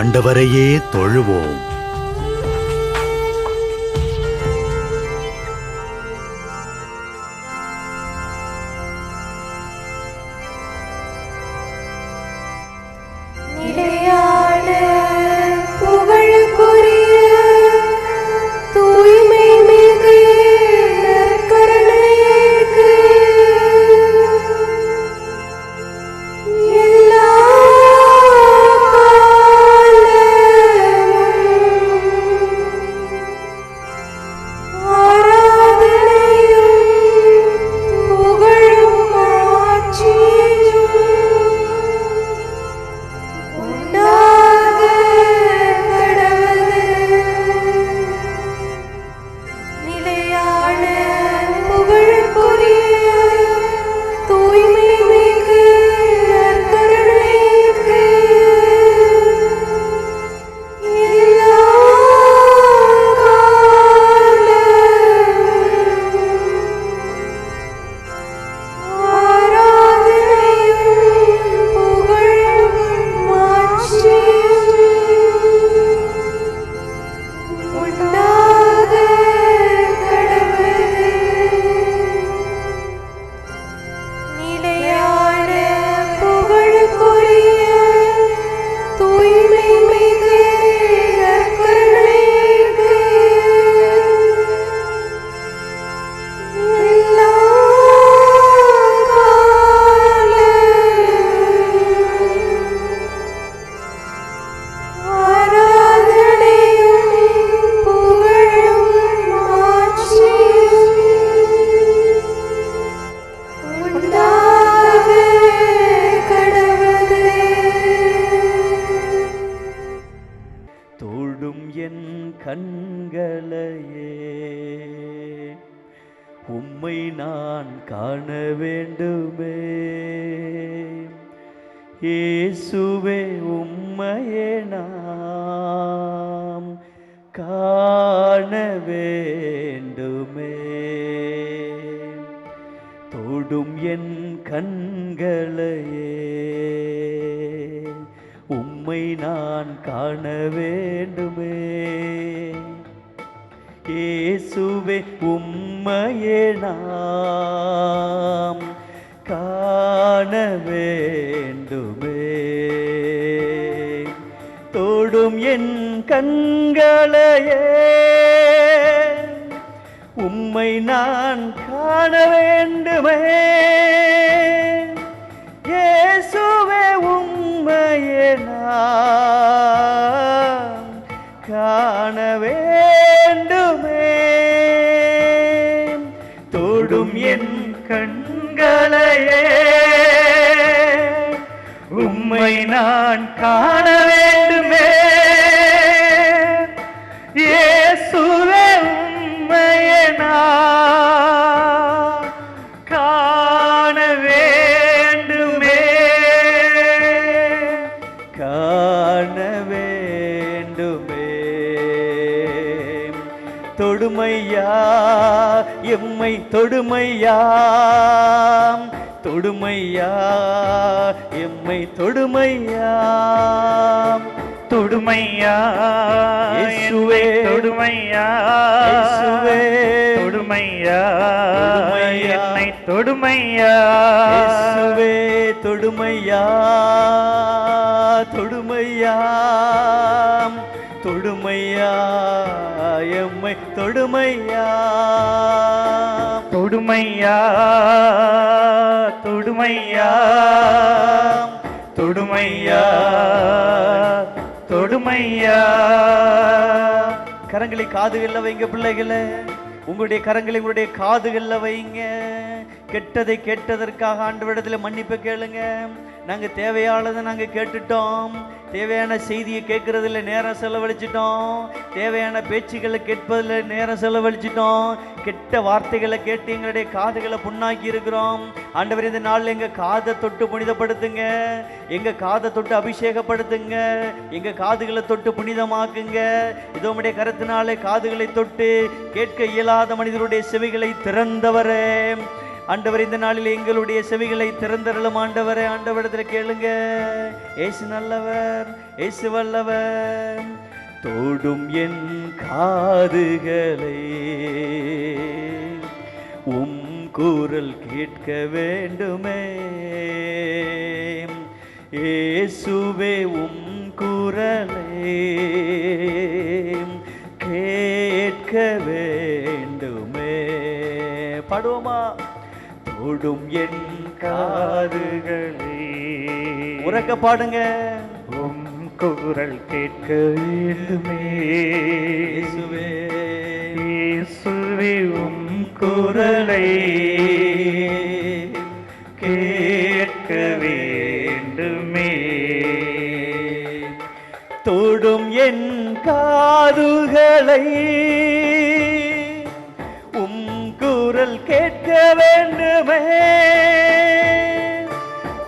ஆண்டவரையே தொழுவோம். கண்களையே. உம்மை நான் காண வேண்டுமே. இயேசுவே உம்மையே நாம் காண வேண்டுமே. தொடும் என் கண்களையே. உம்மை நான் காண வேண்டுமே. இயேசுவே உம்மையே நான் காண வேண்டுமே. தொடும் என் கண்களையே உம்மை நான் காண வேண்டுமே. இயேசுவே தொடுமையா தொடுமையா எம்மை தொடுமையா தொடுமையா இயேசுவே. தொடுமையா இயேசுவே. தொடுமையா. என்னை தொடுமையா இயேசுவே தொடுமையா தொடுமையா தொடுமையா? எம்மை தொடுமையா? தொடுமையா? தொடுமையா? தொடுமையா? தொடுமையா? கரங்களை காதுகள்ல வைங்க பிள்ளைகளே. உங்களுடைய கரங்களை உங்களுடைய காதுகள்ல வைங்க. கெட்டதை கேட்டதற்காக ஆண்டவரிடத்தில் மன்னிப்பு கேளுங்க. நாங்கள் தேவையானதை நாங்கள் கேட்டுட்டோம். தேவையான செய்தியை கேட்குறதில் நேரம் செலவழிச்சிட்டோம். தேவையான பேச்சுக்களை கேட்பதில் நேரம் செலவழிச்சிட்டோம். கெட்ட வார்த்தைகளை கேட்டு எங்களுடைய காதுகளை புண்ணாக்கி இருக்கிறோம். ஆண்டவர் இந்த நாளில் எங்கள் காதை தொட்டு புனிதப்படுத்துங்க. எங்கள் காதை தொட்டு அபிஷேகப்படுத்துங்க. எங்கள் காதுகளை தொட்டு புனிதமாக்குங்க. இதோ உம்முடைய கருத்தினாலே காதுகளை தொட்டு கேட்க இயலாத மனிதருடைய செவிகளை திறந்தவரே. ஆண்டவர் இந்த நாளில் எங்களுடைய செவிகளை திறந்தருளும் ஆண்டவரை ஆண்டவரிடத்தில் கேளுங்க. ஏசு நல்லவர் ஏசு வல்லவர். தோடும் என் காதுகளை உம் கூறல் கேட்க வேண்டுமே. ஏசுவே உம் குரலை கேட்க வேண்டுமே. பாடுவோமா? தொடும் என் காதுகள். உறக்க பாடுங்க. உம் குரல் கேட்க இயேசுவே. இயேசுவே உம் குரலை கேட்க வேண்டுமே. தொடும் என் காதுகளை உம் குரல் கேட்க வேண்டுமே.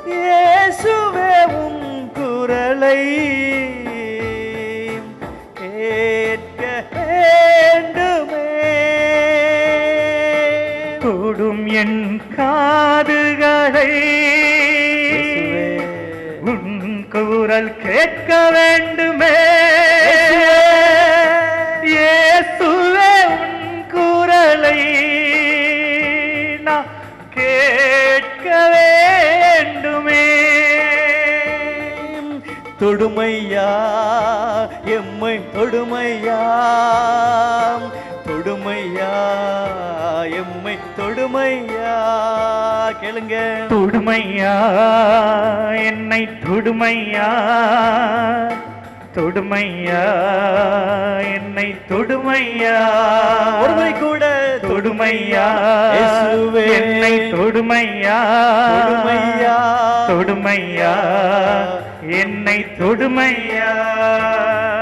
இயேசுவே உம் குரலை கேட்க வேண்டுமே. தொடும் என் காதுகளை. உன் குரல் கேட்க வேண்டுமே. தொடுமையா? எம்மை தொடுமையா? தொடுமையா? எம்மை தொடுமையா? கேளுங்க. தொடுமையா? என்னை தொடுமையா? தொடுமையா? என்னை தொடுமையா? ஒருமை கூட தொடுமையா. என்னை தொடுமையா? தொடுமையா. தொடுமையா? என்னை தொடுமையா?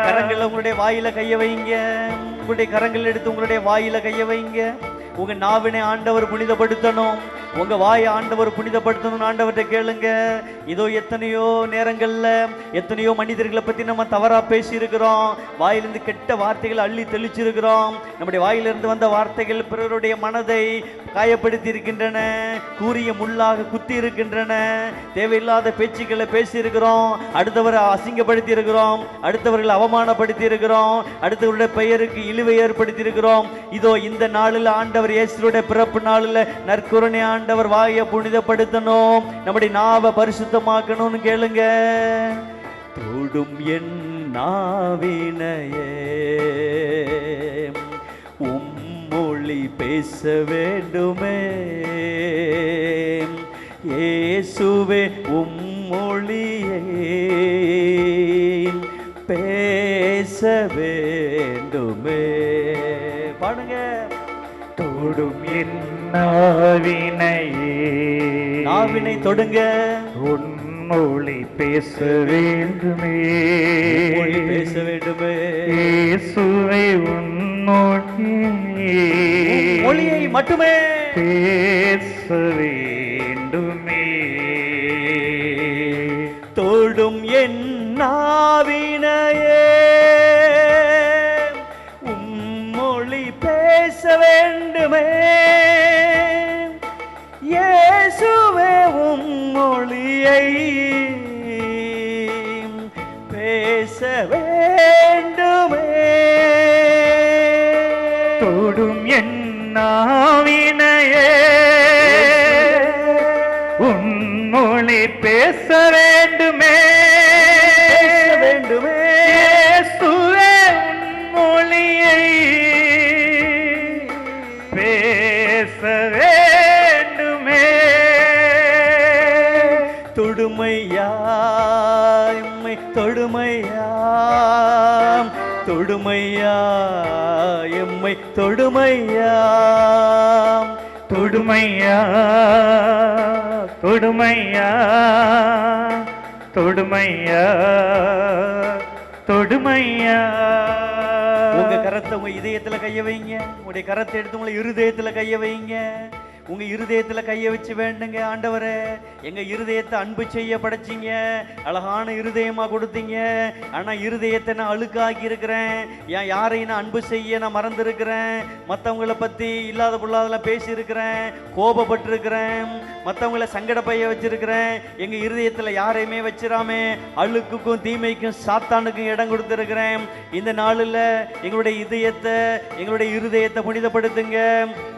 கரங்கள் உங்களுடைய வாயில கைய வைங்க. உங்களுடைய கரங்கள் எடுத்து உங்களுடைய வாயில கைய வைங்க. உங்க நாவினை ஆண்டவர் புனிதப்படுத்தணும். உங்க வாயை ஆண்டவர் புனிதப்படுத்தணும் ஆண்டவர்கிட்ட கேளுங்க. இதோ எத்தனையோ நேரங்கள்ல எத்தனையோ மனிதர்களை பத்தி நம்ம தவறா பேசி இருக்கிறோம் வாயிலிருந்து கெட்ட வார்த்தைகளை அள்ளி தெளிச்சிருக்கிறோம். நம்முடைய வாயிலிருந்து வந்த வார்த்தைகள் பிறருடைய மனதை காயப்படுத்தி இருக்கின்றன கூறிய முள்ளாக குத்தி இருக்கின்றன தேவையில்லாத பேச்சுக்களை பேசி இருக்கிறோம் அடுத்தவரை அசிங்கப்படுத்தி இருக்கிறோம் அடுத்தவர்களை அவமானப்படுத்தி இருக்கிறோம் அடுத்தவருடைய பெயருக்கு இழிவை ஏற்படுத்தி இருக்கிறோம் இதோ இந்த நாளில் ஆண்டவர் இயேசுடைய பிறப்பு நாளில் நற்குரணையான ஆண்டவர் வாயை புனிதப்படுத்தணும். நம்முடைய நாவை பரிசுத்தமாக்கணும்னு கேளுங்க. தொடும் என் நாவினையே உம்மொழி பேச வேண்டுமே. ஏசுவே உம்மொழியே பேச வேண்டுமே. பாடுங்க. தொடும் என் நாவினையே. நாவினை தொடுங்க. உன் மொழி பேச வேண்டுமே. மொழி பேச வேண்டுமே. இயேசுவே உன் மொழியே மொழியை மட்டுமே. பேச வேண்டுமே. தொடும் என் நாவினையே. உம்மொழி பேச வேண்டுமே. மொழியை பேச வேண்டுமே. தொடும் என்னாவினையே உன் மொழி பேச வேண்டும். தொடுமையா? எம்மை தொடுமையா? தொடுமையா? தொடுமையா? தொடுமையா? தொடுமையா? உங்க கரத்தை உங்க இதயத்துல கைய வைங்க. உங்களுடைய கரத்தை எடுத்து உங்களை இருதயத்துல கைய வைங்க. உங்க இருதயத்துல கையை வச்சு வேண்டுங்க ஆண்டவரே. எங்க இருதயத்தை அன்பு செய்ய படைச்சீங்க. அழகான இருதயமா கொடுத்தீங்க. ஆனா இருதயத்தை நான் அழுக்காக்கி இருக்கிறேன். ஏன் யாரையும் நான் அன்பு செய்ய நான் மறந்துருக்கிறேன். மற்றவங்கள பத்தி இல்லாத பொல்லாதெல்லாம் பேசியிருக்கிறேன். கோபப்பட்டிருக்கிறேன். மற்றவங்கள சங்கட பைய வச்சிருக்கிறேன். எங்க இருதயத்துல யாரையுமே வச்சிடாமே அழுக்குக்கும் தீமைக்கும் சாத்தானுக்கும் இடம் கொடுத்துருக்கிறேன். இந்த நாளில் எங்களுடைய இதயத்தை எங்களுடைய இருதயத்தை புனிதப்படுத்துங்க.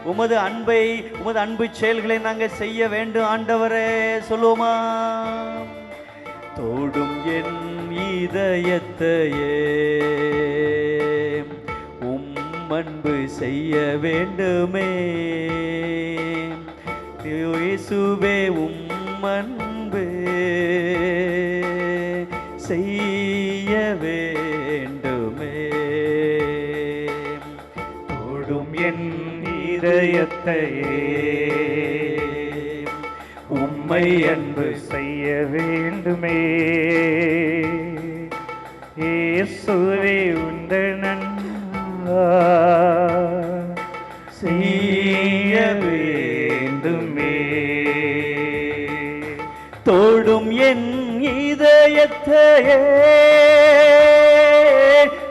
உமது அன்பை உமது அன்பு செயல்களை நாங்கள் செய்ய வேண்டும். ஆண்டவரே சொல்லுவோமா? தோடும் என் இதயத்தையே உம் அன்பு செய்ய வேண்டுமே. இயேசுவே உம் அன்பு செய்ய வேண்டும் என் இதயத்தையே. உம்மை அன்பு செய்ய வேண்டுமே. ஏசுவே உந்தனன் செய்ய வேண்டுமே. தோடும் என் இதயத்தையே.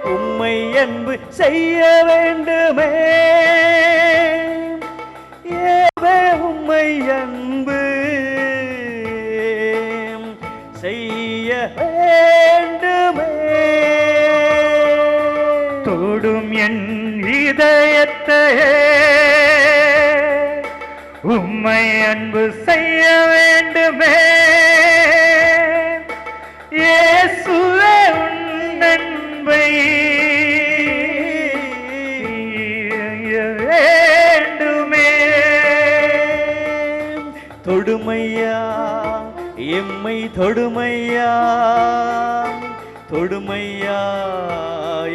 உம்மை அன்பு செய்ய வேண்டுமே. உம்மை அன்பு செய்ய வேண்டுமே. இயேசுவே உன் அன்பை வேண்டுமே. தொடுமையா எம்மை தொடுமையா. தொடுமையா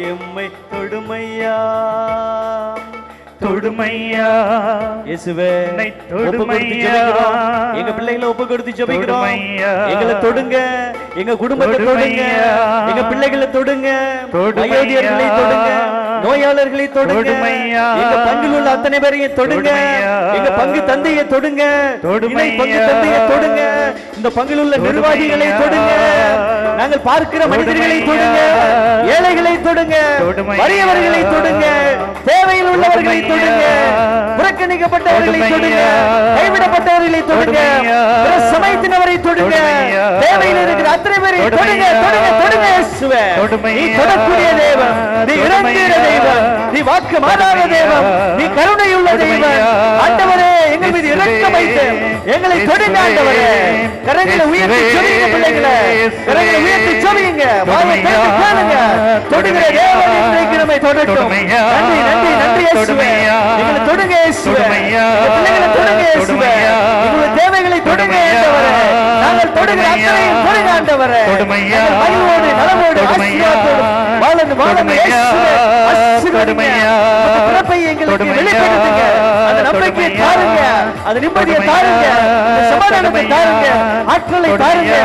எம்மை தொடுமையா. தொடுமையா? இயேசுவே தொடுமையா. எங்க பிள்ளைகளை ஒப்பு கொடுத்து ஜெபிக்கிறோம். எங்களை தொடுங்க. எங்க குடும்பத்தை தொடுங்க. எங்க பிள்ளைகளை தொடுங்க. அயோத்தியர்களை தொடுங்க. நோயாளர்களை தொடுங்க. எங்க பங்கில் உள்ள அத்தனை பேரையும் தொடுங்க. எங்க பங்கு தந்தையை தொடுங்க. பங்கு தந்தையை தொடுங்க. இந்த பங்கில் உள்ள நிர்வாகிகளை தொடுங்க. நாங்கள் பார்க்கிற மனிதர்களை தொடுங்க ஏழைகளை தொடுங்க. வறியவர்களை தொடுங்க தேவையில் உள்ளவர்களை தொடுங்க. புறக்கணிக்கப்பட்டவர்களை தொடுங்க. கைவிடப்பட்டவர்களை தொடுங்க சமயத்தினரை தொடுங்க. தேவையில் இருக்கிற அத்தனை பேரை தொடுங்க. தொடுங்க தொடுங்க நீ. தொடக்கூடிய தேவன் நீ இறங்குகிற. தெய்வம் நீ வாக்கு மாறாத. தேவன் நீ கருணையுள்ள தெய்வம். ஆண்டவரே எங்கள் மீது இரக்கம் வைத்து எங்களை தொடுங்க ஆண்டவரே கரங்களை உயர்த்தி சொல்லுங்க பிள்ளைகளை கரங்களை உயர்த்தி சொல்லுங்க வாயை திறந்து கேளுங்க தொடுகிற தேவன் இன்றைக்கு நம்மை தொடட்டும். நன்றி நன்றி நன்றி இயேசுவே. எங்களை தொடுங்க இயேசுவே பிள்ளைகளை தொடுங்க இயேசுவே. எங்களுடைய தேவைகளை தொடுங்க. ஆண்டவரே நாங்கள் தொடுகிற. அத்தனையும் தொடுங்க ஆண்டவரே மகிழ்வோடு நலமோடு ஆசீர்வதிங்க. தொடுமையா. உங்க பிறப்பை எங்களுக்கு. வெளிப்படுத்துங்க அந்த நம்பிக்கையை தொடுமையா. தாருங்க அது நிம்மதியை தொடுமையா. தாருங்க அந்த சமாதானத்தை தொடுமையா. தாருங்க ஆற்றலை தாருங்க தொடுமையா.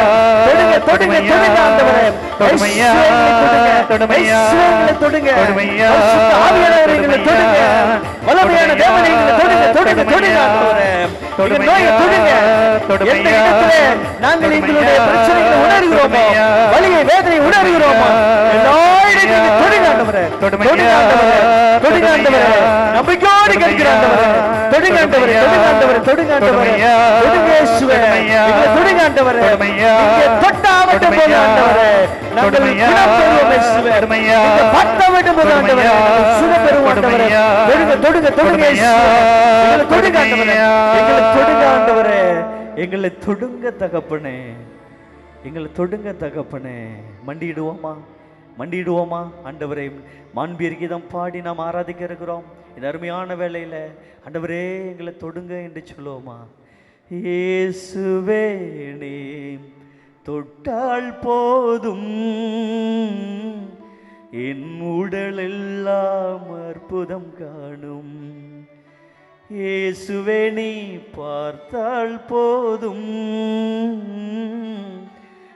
தொடுங்க தொடுங்க தொடுமையா. தொடுங்க ஆண்டவரே தொடுமையா. தொடுமையா. தொடுங்க தொடுமையா. வல்லமையான. தேவனை தொடுங்க தொடுங்க தொடுங்க. ஆண்டவரே நாங்கள் எங்களுடைய. பிரச்சனைகளை உணர்கிறோமோ. வலியை வேதனை உணர்கிறோமோ எல்லா தொடுங்க ஆண்டவரே. தொடுங்க ஆண்டவரே தொடுங்க ஆண்டவரே தொடுமையா. நம்பிக்கையோடு கேட்கிற ஆண்டவரே தொடுங்க ஆண்டவரே தொடுங்க ஆண்டவரே தொடுங்க. தொடுங்க தொடுங்க ஆண்டவரே தொடுமையா. நீங்க தொட்டா மட்டும் போதும் தொடுமையா. ஆண்டவரே நாங்கள் தொடுமையா. குணம் பெறுவோம் இயேசுவே தொடுமையா. நீங்க பார்த்தா மட்டும் போதும் ஆண்டவரே தொடுமையா. நாங்கள் சுகம் பெறுவோம் ஆண்டவரே தொடுமையா. தொடுங்க தொடுங்க தொடுங்க தொடுமையா. இயேசுவே எங்களை தொடுங்க. எங்களை தகப்பனே எங்களை தொடுங்க தகப்பனே மண்டியிடுவோமா மண்டியிடுவோமா ஆண்டவரே மாண்பியர் கீதம் பாடி நாம் ஆராதிக்க இருக்கிறோம் இந்த அருமையான வேலையில் ஆண்டவரே எங்களை தொடுங்க என்று சொல்லுவோமா? இயேசுவே நீ தொட்டால் போதும். என் உடலெல்லாம் அற்புதம் காணும். இயேசுவே நீ பார்த்தால் போதும்.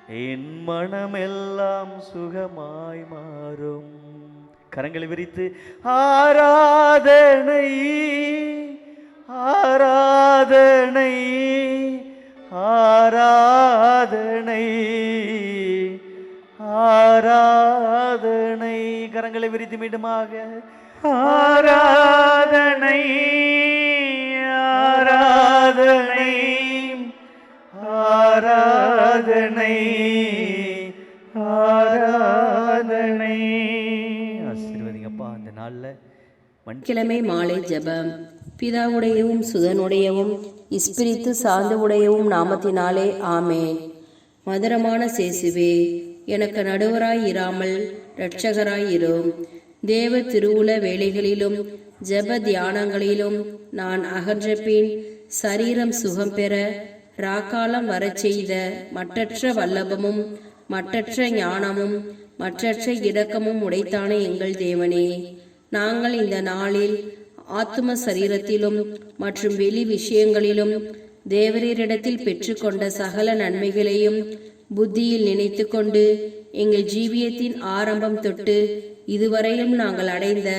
என் மனமெல்லாம் சுகமாய் மாறும். கரங்களை விரித்து ஆராதனை ஆராதனை ஆராதனை ஆராதனை. கரங்களை விரித்து மீண்டுமாக ஆராதனை ஆராதனை ஆராதனை ஆராதனை. ஆசீர்வதிங்கப்பா அந்த நாள்ல கிழமை மாலை ஜெபம். பிதாவுடையவும் சுதனுடையவும் இஸ்பிரித்து சார்ந்தவுடையவும் நாமத்தினாலே ஆமென். மதுரமான சேசுவே எனக்கு நடுவராய் இராமல் இரட்சகராய் இரும் தேவ திருவுல வேலைகளிலும் ஜெப தியானங்களிலும் நான் அகன்ற பின் சரீரம் சுகம் பெற ராக்காலம் வரச் செய்த மற்றற்ற வல்லபமும் மற்றற்ற ஞானமும் மற்றற்ற இடக்கமும் உடைத்தான எங்கள் தேவனே. நாங்கள் இந்த நாளில் ஆத்ம சரீரத்திலும் மற்றும் வெளி விஷயங்களிலும் தேவரீரிடத்தில் பெற்றுக்கொண்ட சகல நன்மைகளையும் புத்தியில் நினைத்து கொண்டு எங்கள் ஜீவியத்தின் ஆரம்பம் தொட்டு இதுவரையும் நாங்கள் அடைந்த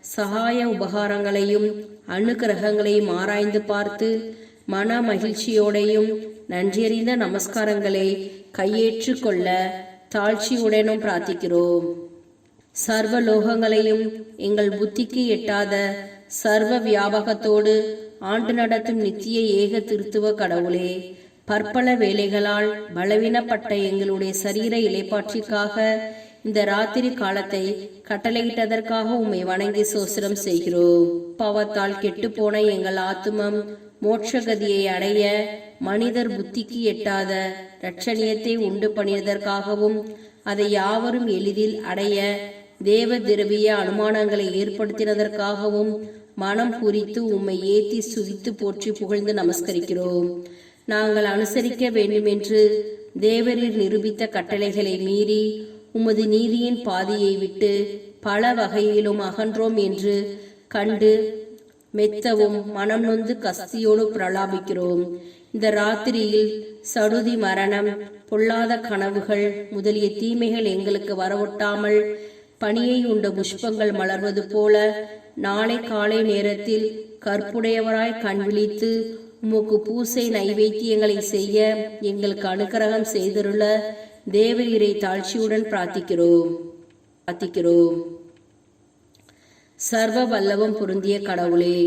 சகாய உபகாரங்களையும் அனுகிரகங்களையும் ஆராய்ந்து பார்த்து மன மகிழ்ச்சியோடையும் நன்றியறிந்த நமஸ்காரங்களை கையேற்று கொள்ள தாழ்ச்சியுடனும் பிரார்த்திக்கிறோம். சர்வ லோகங்களையும் எங்கள் புத்திக்கு எட்டாத சர்வ வியாபகத்தோடு ஆண்டு நடத்தும் நித்திய ஏக திருத்துவ கடவுளே பற்பல வேலைகளால் பலவீனப்பட்ட எங்களுடைய சரீர இலைப்பாற்றிற்காக இந்த ராத்திரி காலத்தை கட்டளையிட்டதற்காக உம்மை வணங்கி சோசனம் செய்கிறோம். பாவத்தால் கெட்டுப்போன எங்கள் ஆத்துமம் மோட்சகதியை அடைய மனிதர் புத்திக்கு எட்டாத இரட்சணியத்தை உண்டு பண்ணியதற்காகவும் அதை யாவரும் எளிதில் அடைய தேவ திரவிய அனுமானங்களை ஏற்படுத்தினதற்காகவும் மனம் குறித்து உம்மை ஏத்தி சுதித்து போற்றி புகழ்ந்து நமஸ்கரிக்கிறோம். நாங்கள் அனுசரிக்க வேண்டுமென்று தேவரீர் நிரூபித்த கட்டளைகளை மீறி உமது நீதியின் பாதையை விட்டு பல வகையிலும் அகன்றோம் என்று கண்டு மெத்தவும் மனம் நொந்து கஸ்தியோடு பிரலாபிக்கிறோம். இந்த ராத்திரியில் சடுதி மரணம் பொல்லாத கனவுகள் முதலிய தீமைகள் எங்களுக்கு வரவொட்டாமல் பனியை உண்ட புஷ்பங்கள் மலர்வது போல நாளை காலை நேரத்தில் கற்புடையவராய் கண் விழித்து உமக்கு பூசை நைவேத்தியங்களை செய்ய எங்களுக்கு அனுக்கிரகம் செய்திருள்ள தேவரீரை தாழ்ச்சியுடன் பிரார்த்திக்கிறோம். பிரார்த்திக்கிறோம். சர்வ வல்லவம் பொருந்திய கடவுளே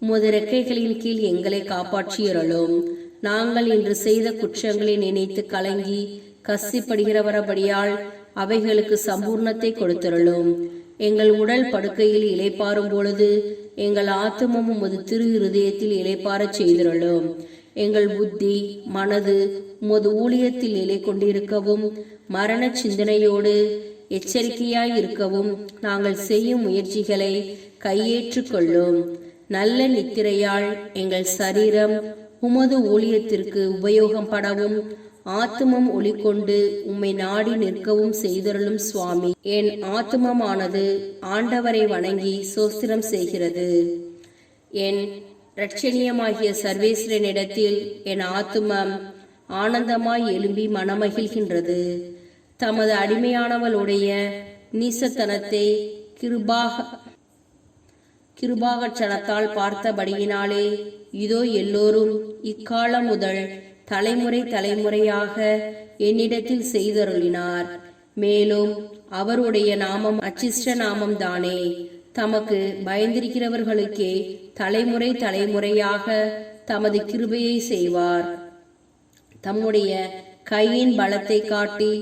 உமது ரெக்கைகளின் கீழ் எங்களை காப்பாற்றியறலும் நாங்கள் இன்று செய்த குற்றங்களை நினைத்து கலங்கி கசிப்படுகிறவரபடியால் அவைகளுக்கு சம்பூர்ணத்தை கொடுத்திரலும் எங்கள் உடல் படுக்கையில் இளைப்பாறும் பொழுது எங்கள் ஆத்துமம் உமது திரு இருதயத்தில் இளைப்பாறச் செய்திருளும். எங்கள் புத்தி மனது உமது ஊழியத்தில் நிலை கொண்டிருக்கவும் மரண சிந்தனையோடு எச்சரிக்கையாய் இருக்கவும் நாங்கள் செய்யும் முயற்சிகளை கையேற்றுக்கொள்ளும். நல்ல நித்திரையால் எங்கள் சரீரம் உமது ஊழியத்திற்கு உபயோகம் படவும் ஆத்துமம் ஒளிக்கொண்டு உம்மை நாடி நிற்கவும் செய்தருளும் சுவாமி. என் ஆத்துமமானது ஆண்டவரை வணங்கி சோஸ்திரம் செய்கிறது. என் இரட்சணியமாகிய சர்வேஸ்வரனிடத்தில் என் ஆத்துமம் ஆனந்தமாய் எழும்பி மனமகிழ்கின்றது. தமது அடிமையானவளுடைய நீசத்தனத்தை கிருபாக கிருபாகட்சணத்தால் பார்த்தபடியினாலே இதோ எல்லோரும் இக்காலம் முதல் தலைமுறை தலைமுறையாக என்னிடத்தில் செய்தருளினார். மேலும் அவருடைய நாமம் அச்சிஷ்ட நாமம் தானே. தமக்கு பயந்திருக்கிறவர்களுக்கே தலைமுறை தலைமுறையாக தமது கிருபையை செய்வார். தம்முடைய கையின் பலத்தை காட்டி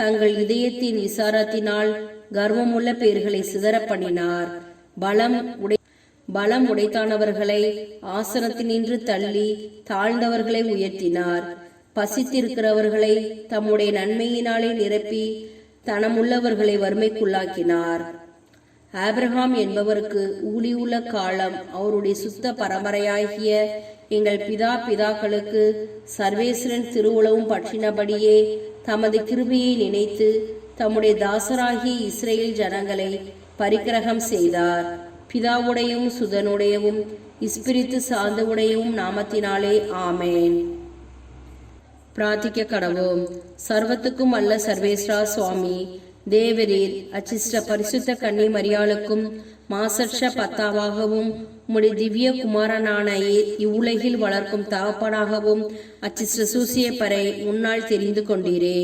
தங்கள் இதயத்தின் விசாரத்தினால் கர்வமுள்ள பேர்களை சிதற பண்ணினார் பலம் உடை பலம் உடைத்தானவர்களை ஆசனத்தினின்று தள்ளி தாழ்ந்தவர்களை உயர்த்தினார். பசித்திருக்கிறவர்களை தம்முடைய நன்மையினாலே நிரப்பி தனமுள்ளவர்களை வறுமைக்குள்ளாக்கினார். ஆப்ரஹாம் என்பவருக்கு ஊழியுள்ள காலம் அவருடைய சுத்த பரம்பரையாகிய எங்கள் பிதா பிதாக்களுக்கு சர்வேஸ்வரன் திருவுளவும் பற்றினபடியே தமது கிருபையை நினைத்து தம்முடைய தாசராகிய இஸ்ரேல் ஜனங்களை பரிக்கிரகம் செய்தார். பிதாவுடையவும் சுதனுடையவும் இஸ்பிரித்து சார்ந்தவுடையவும் நாமத்தினாலே ஆமேன். பிரார்த்திக்க கடவோம் சர்வத்துக்கும் அல்ல சர்வேஸ்வரா சுவாமி தேவரீர் அச்சிஷ்ட பரிசுத்த கன்னி மரியாளுக்கும் மாசற்ற பத்தாவாகவும் உம்முடைய திவ்ய குமாரனான இவ்வுலகில் வளர்க்கும் தகப்பனாகவும் அச்சிசூசிய பறை முன்னால் தெரிந்து கொண்டீரே.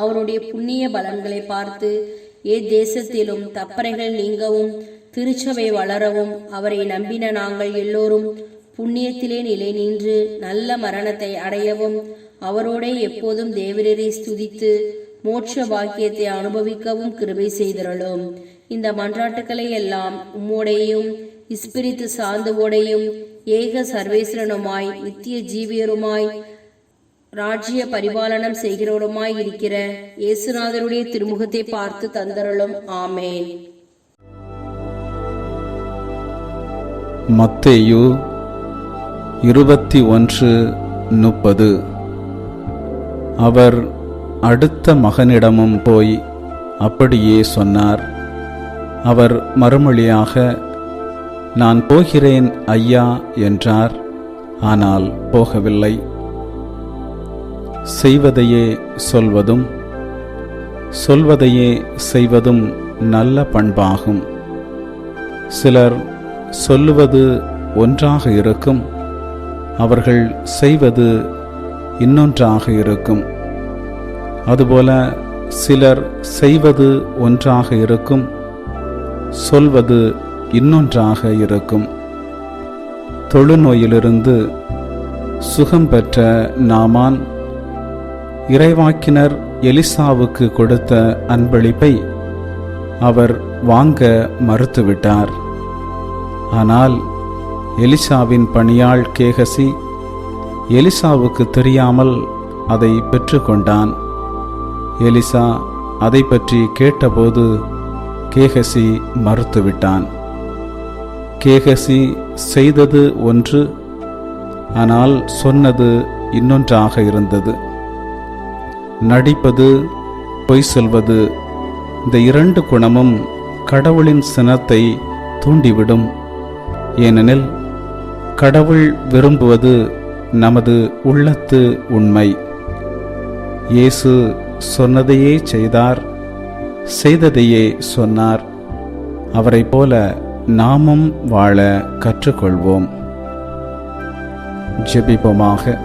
அவருடைய புண்ணிய பலன்களை பார்த்து ஏ தேசத்திலும் தப்பறைகள் நீங்கவும் திருச்சபை வளரவும் அவரை நம்பின நாங்கள் எல்லோரும் புண்ணியத்திலே நிலை நின்று நல்ல மரணத்தை அடையவும் அவரோடே எப்போதும் தேவரரை ஸ்துதித்து மோட்ச பாக்கியத்தை அனுபவிக்கவும் கிருபை செய்திரளும். இந்த மன்றாட்டுக்களை எல்லாம் உம்மோடையும் இஸ்பிரித்து சார்ந்தவோடையும் ஏக சர்வேஸ்வரனுமாய் நித்திய ஜீவியருமாய் ராஜ்ய பரிபாலனம் செய்கிறவருமாய் இருக்கிற இயேசுநாதருடைய திருமுகத்தை பார்த்து தந்தருளும். ஆமேன். மத்தேயு இருபத்தி ஒன்று முப்பது. அவர் அடுத்த மகனிடமும் போய் அப்படியே சொன்னார். அவர் மறுமொழியாக நான் போகிறேன் ஐயா என்றார். ஆனால் போகவில்லை. செய்வதையே சொல்வதும் சொல்வதையே செய்வதும் நல்ல பண்பாகும். சிலர் சொல்லுவது ஒன்றாக இருக்கும் அவர்கள் செய்வது இன்னொன்றாக இருக்கும். அதுபோல சிலர் செய்வது ஒன்றாக இருக்கும் சொல்வது இன்னொன்றாக இருக்கும். தொழுநோயிலிருந்து சுகம் பெற்ற நாமான் இறைவாக்கினர் எலிசாவுக்கு கொடுத்த அன்பளிப்பை அவர் வாங்க மறுத்துவிட்டார். ஆனால் எலிசாவின் பணியாள் கேகசி எலிசாவுக்கு தெரியாமல் அதை பெற்றுக்கொண்டான். எலிசா அதை பற்றி கேட்டபோது கேகசி மறுத்துவிட்டான். கேகசி செய்தது ஒன்று ஆனால் சொன்னது இன்னொன்றாக இருந்தது. நடிப்பது பொய் சொல்வது இந்த இரண்டு குணமும் கடவுளின் சினத்தை தூண்டிவிடும். ஏனெனில் கடவுள் விரும்புவது நமது உள்ளத்து உண்மை. இயேசு சொன்னதையே செய்தார். செய்ததையே சொன்னார். அவரைப் போல நாமும் வாழ கற்றுக்கொள்வோம். ஜெபிப்போமாக.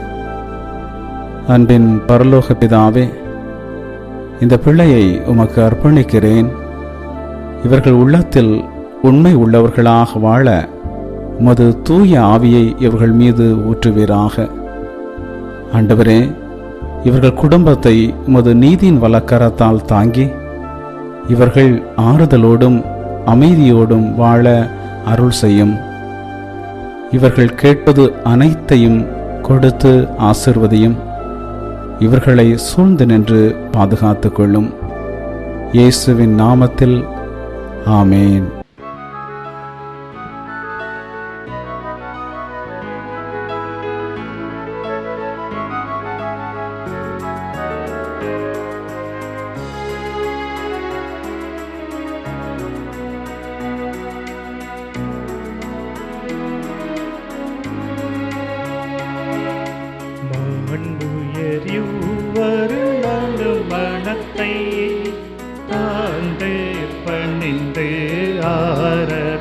அன்பின் பரலோக பிதாவே இந்த பிள்ளையை உமக்கு அர்ப்பணிக்கிறேன். இவர்கள் உள்ளத்தில் உண்மை உள்ளவர்களாக வாழ உமது தூய ஆவியை இவர்கள் மீது ஊற்றுவீராக. ஆண்டவரே இவர்கள் குடும்பத்தை உமது நீதியின் வலக்கரத்தால் தாங்கி இவர்கள் ஆறுதலோடும் அமைதியோடும் வாழ அருள் செய்யும். இவர்கள் கேட்பது அனைத்தையும் கொடுத்து ஆசிர்வதியும். இவர்களை சூழ்ந்து நின்று பாதுகாத்துக் கொள்ளும். இயேசுவின் நாமத்தில் ஆமேன்.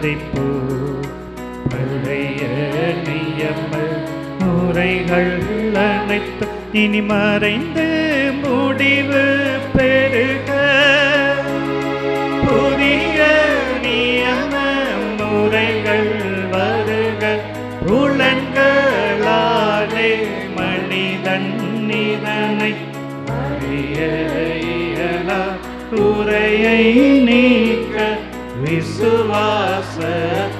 ஆரதிப்பு பழைய நியம முறைகள் அனைத்து இனி மறைந்து முடிவு பெருக புதிய நியம முறைகள் வருக. புலன்களாலே மனிதன் நிதனை அறிய உரையை நீக்க நீக்க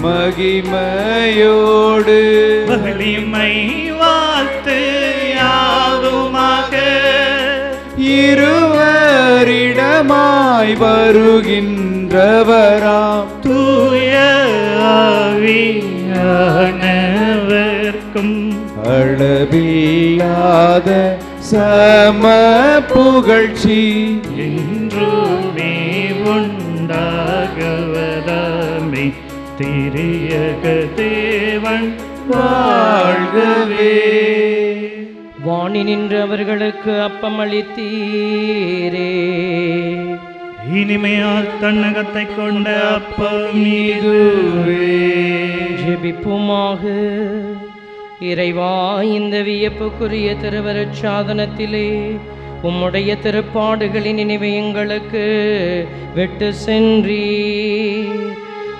மகிமையோடு. வலிமை வாழ்த்து யாவுமாக இருவரிடமாய் வருகின்றவராம். தூய ஆவியானவரே அனைவர்க்கும் அளவில்லாத சம புகழ்ச்சி. என்றுமே திரியக தேவன் வாழ்கவே. வாணி நின்று அவர்களுக்கு அப்பம் அளித்தீரே இனிமையால் தன்னகத்தை கொண்ட அப்பம் ஜெபிப்புமாக. இறைவா இந்த வியப்புக்குரிய திருவருட் சாதனத்திலே உம்முடைய திருப்பாடுகளின் நினைவை எங்களுக்கு விட்டு சென்றீர்.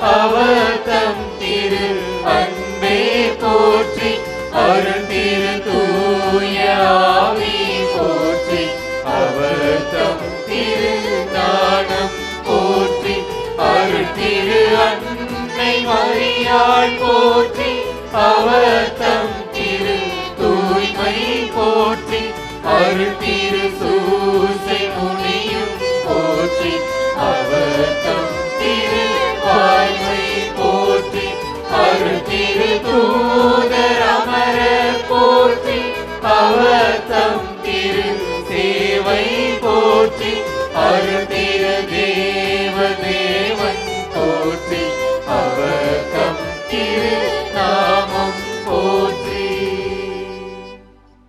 அவர்